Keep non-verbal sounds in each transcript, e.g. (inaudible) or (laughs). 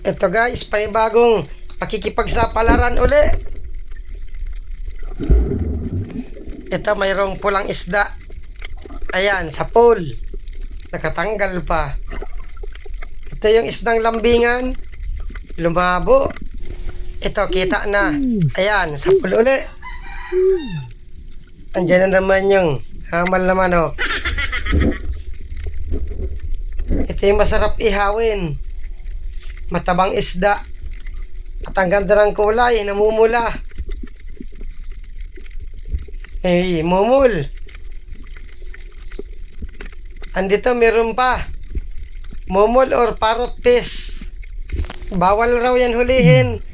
Ito guys, panibagong pakikipagsapalaran uli. Ito mayroong pulang isda. Ayan, sa pool. Nakatanggal pa. Ito yung isdang lambingan. Lumabo. Ito, kita na. Ayan, sa pool uli. Andiyan na naman yung hamal na manok. Ito yung masarap ihawin. Matabang isda. At ang ganda ng kulay, namumula. Eh, mumul. Andito meron pa. Mumul or parrot fish. Bawal raw yan hulihin.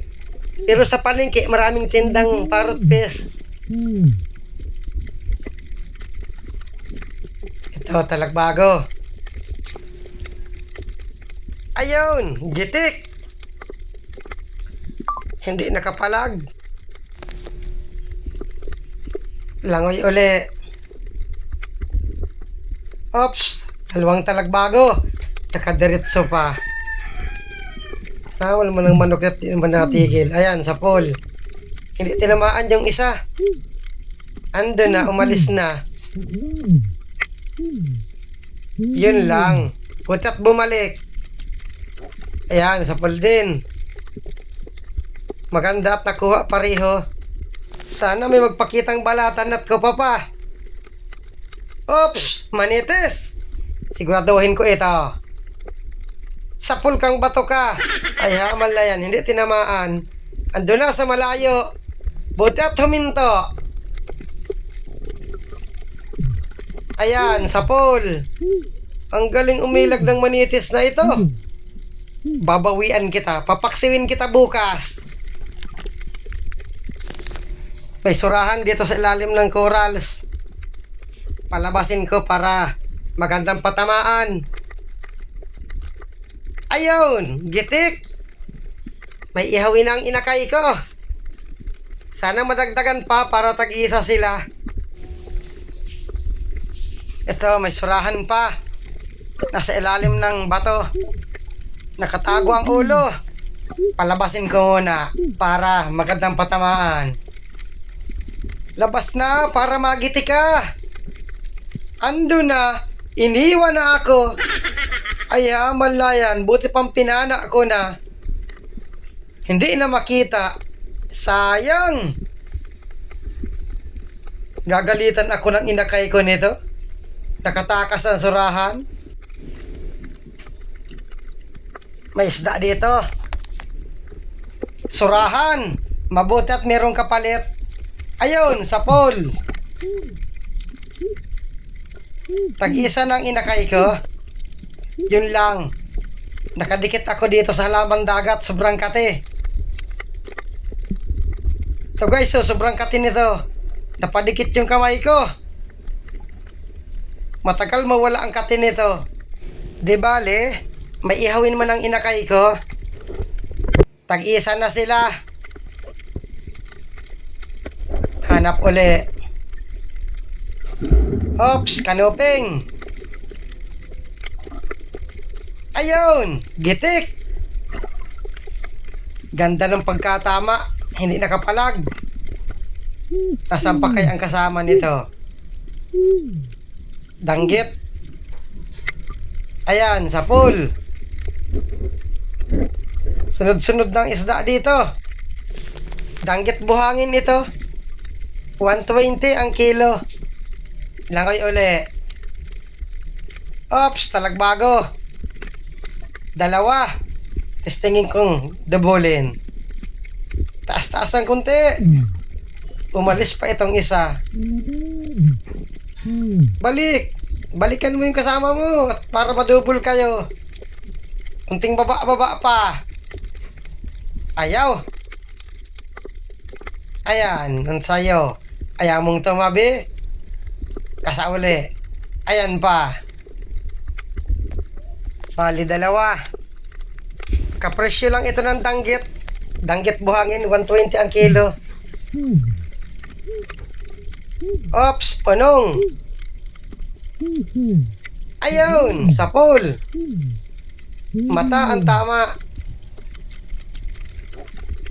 Pero sa palengke, maraming tindang parrot fish. Ito, talagbago. Ayun, gitik. Hindi nakapalag. Langoy uli. Ops, dalawang talagbago. Nakadiretso pa. Ah, wala mo ng manok at di naman natigil. Ayan, sa pool. Hindi tinamaan yung isa. Ando na, umalis na. Yun lang. Putat bumalik. Ayan, sa pool din. Maganda at nakuha pareho. Sana may magpakitang balatan at ko pa. Oops! Manites! Siguraduhin ko ito. Sa pool kang bato ka. Ay hamal na yan, hindi tinamaan. Ando na sa malayo. Buti at huminto. Ayan, sa pool. Ang galing umilag ng manitis na ito. Babawian kita. Papaksiwin kita bukas. May surahan dito sa ilalim ng corals. Palabasin ko para magandang patamaan. Ayun, gitik. May ihawin ang inakay ko. Sana madagdagan pa para tag-isa sila. Ito, may surahan pa. Nasa ilalim ng bato. Nakatago ang ulo. Palabasin ko muna para magandang patamaan. Labas na para magiti ka. Ando na. Iniwan na ako. Ay hamal na yan. Buti pang pinana ko na. Hindi na makita. Sayang. Gagalitan ako ng inakay ko nito. Nakatakas ang surahan. May isda dito. Surahan. Mabuti at merong kapalit. Ayun, sa pool. Tag-isa ng inakay ko. Yun lang. Nakadikit ako dito sa halaman dagat. Sobrang kate. Ito guys, so sobrang kate nito. Napadikit yung kamay ko. Matagal mawala ang kate nito. Di bale, may ihawin man ang inakay ko. Tag-isa na sila. Hanap uli. Ops, kanuping. Ayun, gitik. Ganda ng pagkatama. Hindi nakapalag. Nasaan pa kaya ang kasama nito? Danggit. Ayan, sa pool. Sunod-sunod ng isda dito. Danggit buhangin ito. 120 ang kilo. Langoy uli. Ops, talagbago. Dalawa. Testingin kong dubulin. Taas-taas ang kunti. Umalis pa itong isa. Balik. Balikan mo yung kasama mo at para madubol kayo. Unting baba-baba pa. Ayaw. Ayan, ang sayo. Ayaw mong tumabi. Kasauli. Ayan pa. Bali dalawa. Kapresyo lang ito ng danggit. Danggit buhangin, 120 ang kilo. Ops, punong. Ayun, sa pool. Mata ang tama.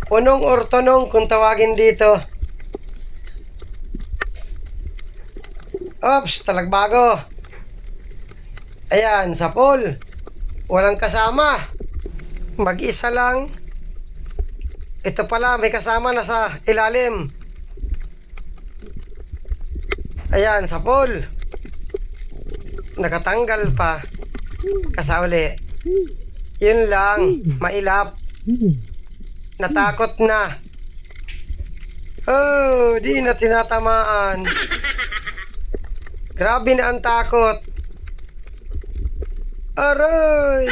Punong or tunong kung tawagin dito. Ops, talagbago. Ayan, sa pool. Walang kasama. Mag-isa lang. Ito pala, may kasama na sa ilalim. Ayan, sa pool. Nakatanggal pa. Kasauli. Yun lang, mailap. Natakot na. Oh, di na tinatamaan. Grabe na ang takot. Aray!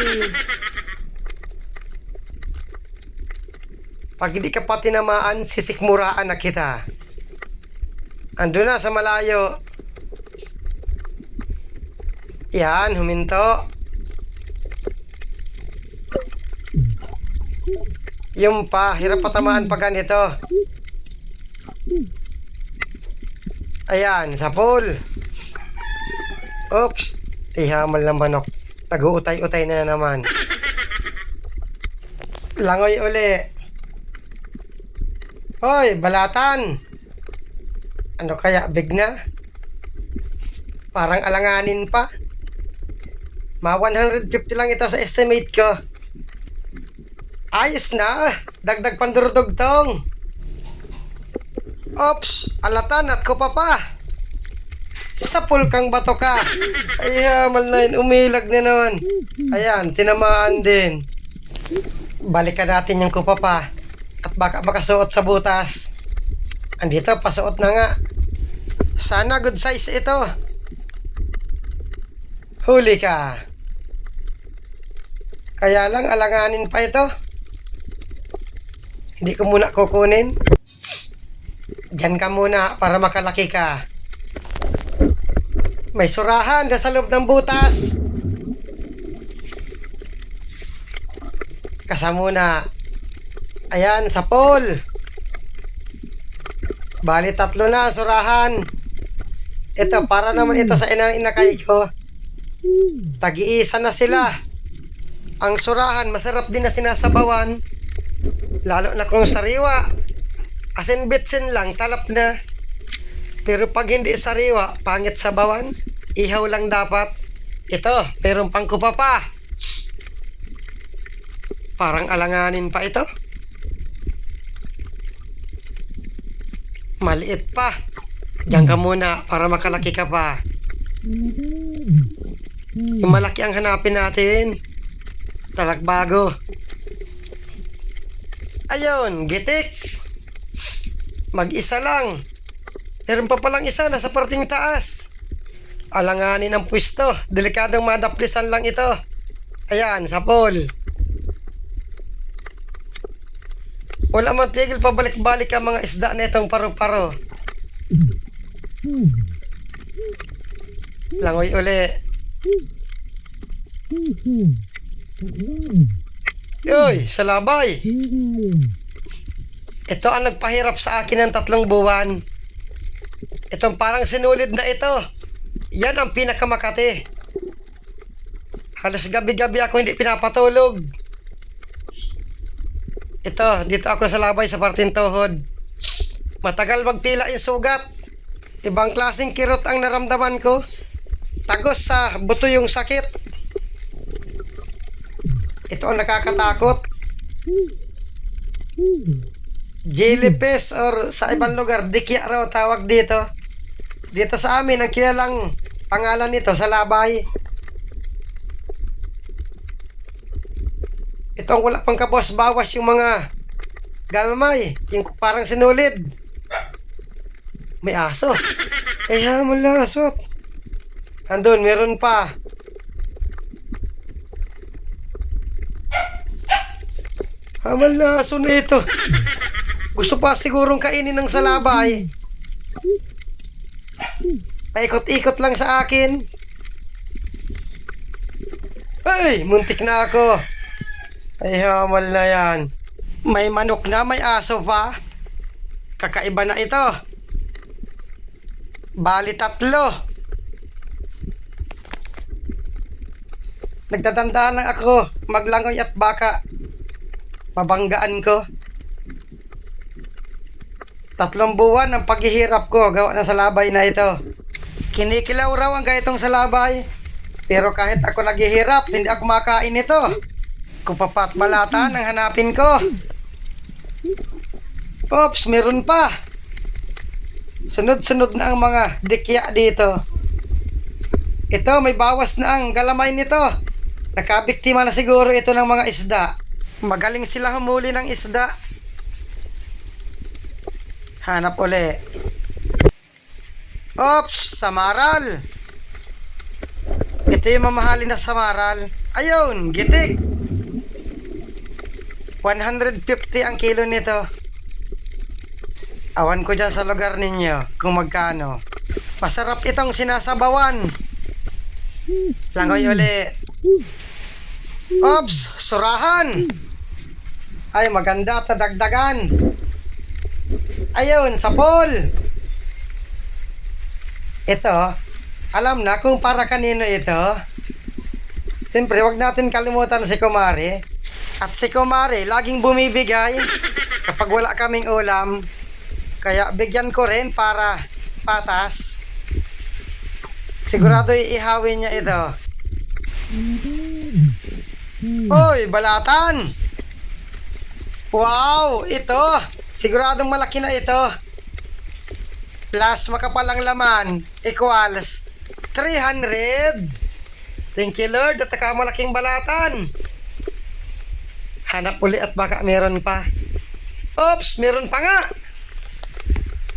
Pag hindi ka pa tinamaan, sisikmuraan na kita. Ando na sa malayo. Yan, huminto. Yung pa, hirap patamaan pag ganito. Ayan, sa pool. Oops, ihamal ng manok. Nag-uutay-utay na naman. Langoy uli. Hoy, balatan. Ano kaya, big na? Parang alanganin pa. Ma 150 lang ito sa estimate ko. Ayos na. Dagdag pandurudugtong. Ops, alatan at ko pa pa. Sa pulkang bato ka. Ay, hamal na. Umilag na naman. Ayan, tinamaan din. Balikan natin yung kupa pa. At baka makasuot sa butas. Andito, pasuot na nga. Sana good size ito. Huli ka. Kaya lang alanganin pa ito. Hindi ko muna kukunin. Diyan ka muna para makalaki ka. May surahan sa loob ng butas. Kasa muna. Ayan, sa pole. Bali, tatlo na, surahan. Ito, para naman ito sa ina inakay ko. Tag-iisa na sila. Ang surahan, masarap din na sinasabawan. Lalo na kung sariwa. Asin bitsin lang, talap na. Pero pag hindi sariwa, pangit sabawan. Ihaw lang dapat. Ito, merong pangkupa pa. Parang alanganin pa ito. Maliit pa. Diyan ka muna para makalaki ka pa. Yung malaki ang hanapin natin. Talagbago. Ayun, gitik. Mag-isa lang. Meron pa palang isa nasa parting taas. Alanganin ang pwesto. Delikadong madaplisan lang ito. Ayan, sa pool. Wala man tigil pabalik-balik ang mga isda na itong paro-paro. Langoy uli. Yoy, sa labay. Ito ang nagpahirap sa akin ng tatlong buwan. Itong parang sinulid na ito. Yan ang pinakamakati. Halos gabi-gabi ako hindi pinapatulog. Ito, dito ako sa labay sa parting tuhod. Matagal magpila yung sugat. Ibang klaseng kirot ang naramdaman ko. Tagos sa buto yung sakit. Ito ang nakakatakot. Jellyfish or sa ibang lugar, dikya raw tawag dito. Dito sa amin, ang kilalang pangalan nito sa labay. Ito ang wala pang kabos, bawas yung mga galmay, yung parang sinulid. May aso. Ay, hamon lasot. Andun, meron pa. Hamal na aso na ito. Gusto pa sigurong kainin ng salabay. Paikot-ikot lang sa akin. Ay, muntik na ako. Ay, hamal na yan. May manok na, may aso pa. Kakaiba na ito. Bali tatlo. Nagdadandaan lang ako maglangoy at baka mabanggaan ko. Tatlong buwan ang paghihirap ko gawa na sa labay na ito. Kinikilaw raw ang ganitong sa labay. Pero kahit ako naghihirap, hindi ako makain ito. Kung papat balata ang hanapin ko. Ops, meron pa. Sunod-sunod na ang mga dikya dito. Ito, may bawas na ang galamay nito. Nakabiktima na siguro ito ng mga isda. Magaling sila humuli ng isda. Hanap uli. Ops, samaral. Ito yung mamahalin na samaral. Ayun, gitik. 150 ang kilo nito. Awan ko dyan sa lugar ninyo kung magkano. Masarap itong sinasabawan. Langoy uli. Ops, surahan. Ay, maganda, tadagdagan. Ayun, sapol. Ito, alam na kung para kanino ito. Siyempre, wag natin kalimutan si Kumari. At si Kumari, laging bumibigay kapag wala kaming ulam. Kaya bigyan ko rin para patas. Sigurado iihawin niya ito. Hoy, balatan! Wow, ito! Siguradong malaki na ito. Plus makapalang laman equals 300. Thank you Lord at malaking balatan. Hanap uli at baka meron pa. Oops, meron pa nga.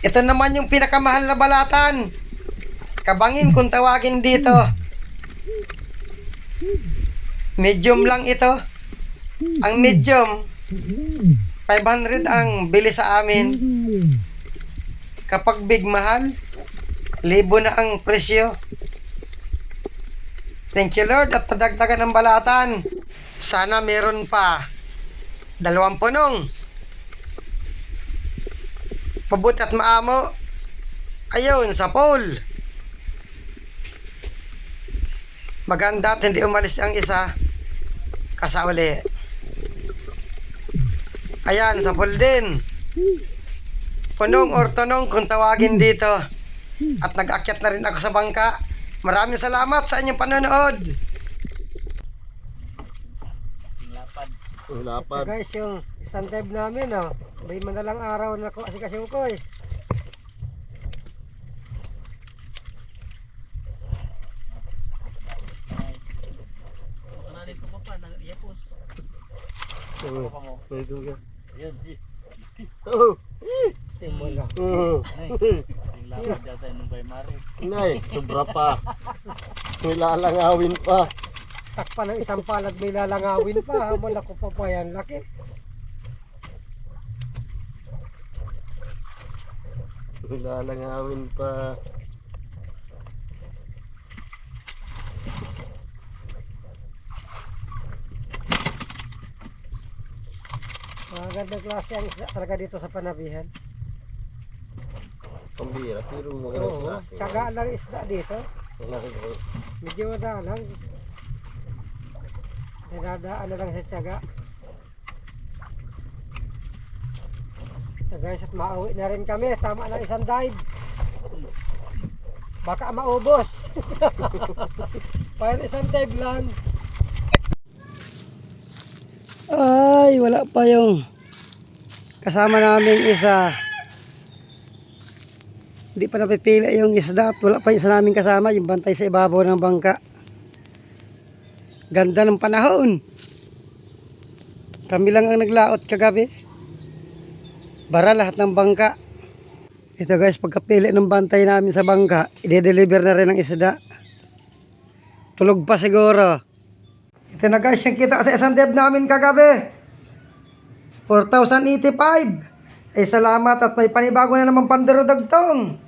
Ito naman yung pinakamahal na balatan. Kabangin kung tawagin dito. Medium lang ito. Ang medium, 500 ang bili sa amin. Kapag big mahal, libo na ang presyo. Thank you Lord at tadagdagan ng balatan. Sana meron pa. Dalawang punong. Pabuti at maamo. Ayun, sa pole. Maganda at hindi umalis ang isa. Kasauli. Ayan, sa pole din. Punong or tunong kung tawagin dito. At nag-akyat na rin ako sa bangka. Maraming salamat sa inyong panonood. Lapad. guys, yung isang dive namin, oh. May madalang araw na ko kasi kasi ko eh. Oh, pwede ka. Oh, Timula. oh. Nay, sobra pa. May lalangawin pa. Takpa ng isang palad may lalangawin pa. Habang ako pa pa yan. Laki. May lalangawin pa. Mga gandang klase ang isda talaga dito sa panabihan. Pambira, pero mga Oo, klase. tsaga lang isda dito. Medyo madalang. Dinadaan na lang sa tsaga. So guys, at mauwi na rin kami. Tama ng isang dive. Baka maubos. (laughs) Para isang dive lang. Ay, wala pa yung kasama namin isa. Hindi pa napipili yung isda at wala pa yung isa namin kasama, yung bantay sa ibabaw ng bangka. Ganda ng panahon. Kami lang ang naglaot kagabi. Bara lahat ng bangka. Ito guys, pagkapili ng bantay namin sa bangka, i-deliver na rin ang isda. Tulog pa siguro. Ito na guys, yung kita sa isang dev namin kagabi. 4,085. Eh salamat at may panibago na naman pandarodagtong.